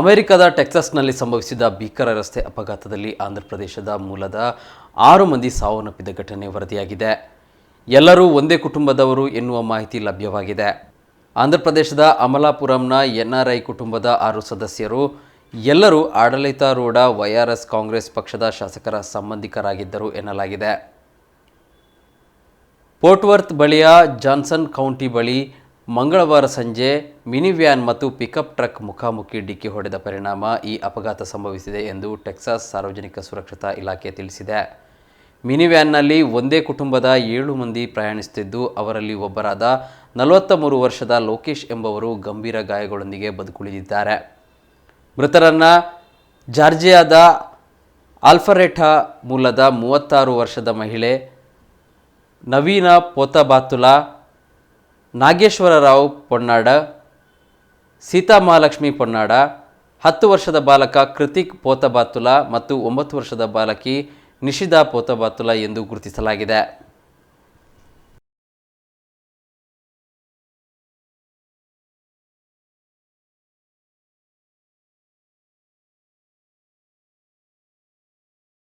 ಅಮೆರಿಕದ ಟೆಕ್ಸಾಸ್ನಲ್ಲಿ ಸಂಭವಿಸಿದ ಭೀಕರ ರಸ್ತೆ ಅಪಘಾತದಲ್ಲಿ ಆಂಧ್ರಪ್ರದೇಶದ ಮೂಲದ ಆರು ಮಂದಿ ಸಾವನ್ನಪ್ಪಿದ ಘಟನೆ ವರದಿಯಾಗಿದೆ. ಎಲ್ಲರೂ ಒಂದೇ ಕುಟುಂಬದವರು ಎನ್ನುವ ಮಾಹಿತಿ ಲಭ್ಯವಾಗಿದೆ. ಆಂಧ್ರಪ್ರದೇಶದ ಅಮಲಾಪುರಂನ ಎನ್ಆರ್ಐ ಕುಟುಂಬದ ಆರು ಸದಸ್ಯರು ಎಲ್ಲರೂ ಆಡಳಿತಾರೂಢ ವೈಆರ್ಎಸ್ ಕಾಂಗ್ರೆಸ್ ಪಕ್ಷದ ಶಾಸಕರ ಸಂಬಂಧಿಕರಾಗಿದ್ದರು ಎನ್ನಲಾಗಿದೆ. ಪೋರ್ಟ್ವರ್ತ್ ಬಳಿಯ ಜಾನ್ಸನ್ ಕೌಂಟಿ ಬಳಿ ಮಂಗಳವಾರ ಸಂಜೆ ಮಿನಿ ವ್ಯಾನ್ ಮತ್ತು ಪಿಕಪ್ ಟ್ರಕ್ ಮುಖಾಮುಖಿ ಡಿಕ್ಕಿ ಹೊಡೆದ ಪರಿಣಾಮ ಈ ಅಪಘಾತ ಸಂಭವಿಸಿದೆ ಎಂದು ಟೆಕ್ಸಾಸ್ ಸಾರ್ವಜನಿಕ ಸುರಕ್ಷತಾ ಇಲಾಖೆ ತಿಳಿಸಿದೆ. ಮಿನಿ ವ್ಯಾನ್ನಲ್ಲಿ ಒಂದೇ ಕುಟುಂಬದ ಏಳು ಮಂದಿ ಪ್ರಯಾಣಿಸುತ್ತಿದ್ದು, ಅವರಲ್ಲಿ ಒಬ್ಬರಾದ ನಲವತ್ತ ಮೂರು ವರ್ಷದ ಲೋಕೇಶ್ ಎಂಬವರು ಗಂಭೀರ ಗಾಯಗಳೊಂದಿಗೆ ಬದುಕುಳಿದಿದ್ದಾರೆ. ಮೃತರನ್ನು ಜಾರ್ಜಿಯಾದ ಆಲ್ಫರೆಟಾ ಮೂಲದ ಮೂವತ್ತಾರು ವರ್ಷದ ಮಹಿಳೆ ನವೀನ ಪೋತಬಾತುಲ ನಾಗೇಶ್ವರರಾವ್ ಪೊನ್ನಾಡ, ಸೀತಾಮಹಾಲಕ್ಷ್ಮಿ ಪೊನ್ನಾಡ, ಹತ್ತು ವರ್ಷದ ಬಾಲಕ ಕೃತಿಕ್ ಪೋತಬಾತುಲ ಮತ್ತು ಒಂಬತ್ತು ವರ್ಷದ ಬಾಲಕಿ ನಿಷಿದಾ ಪೋತಬಾತುಲ ಎಂದು ಗುರುತಿಸಲಾಗಿದೆ.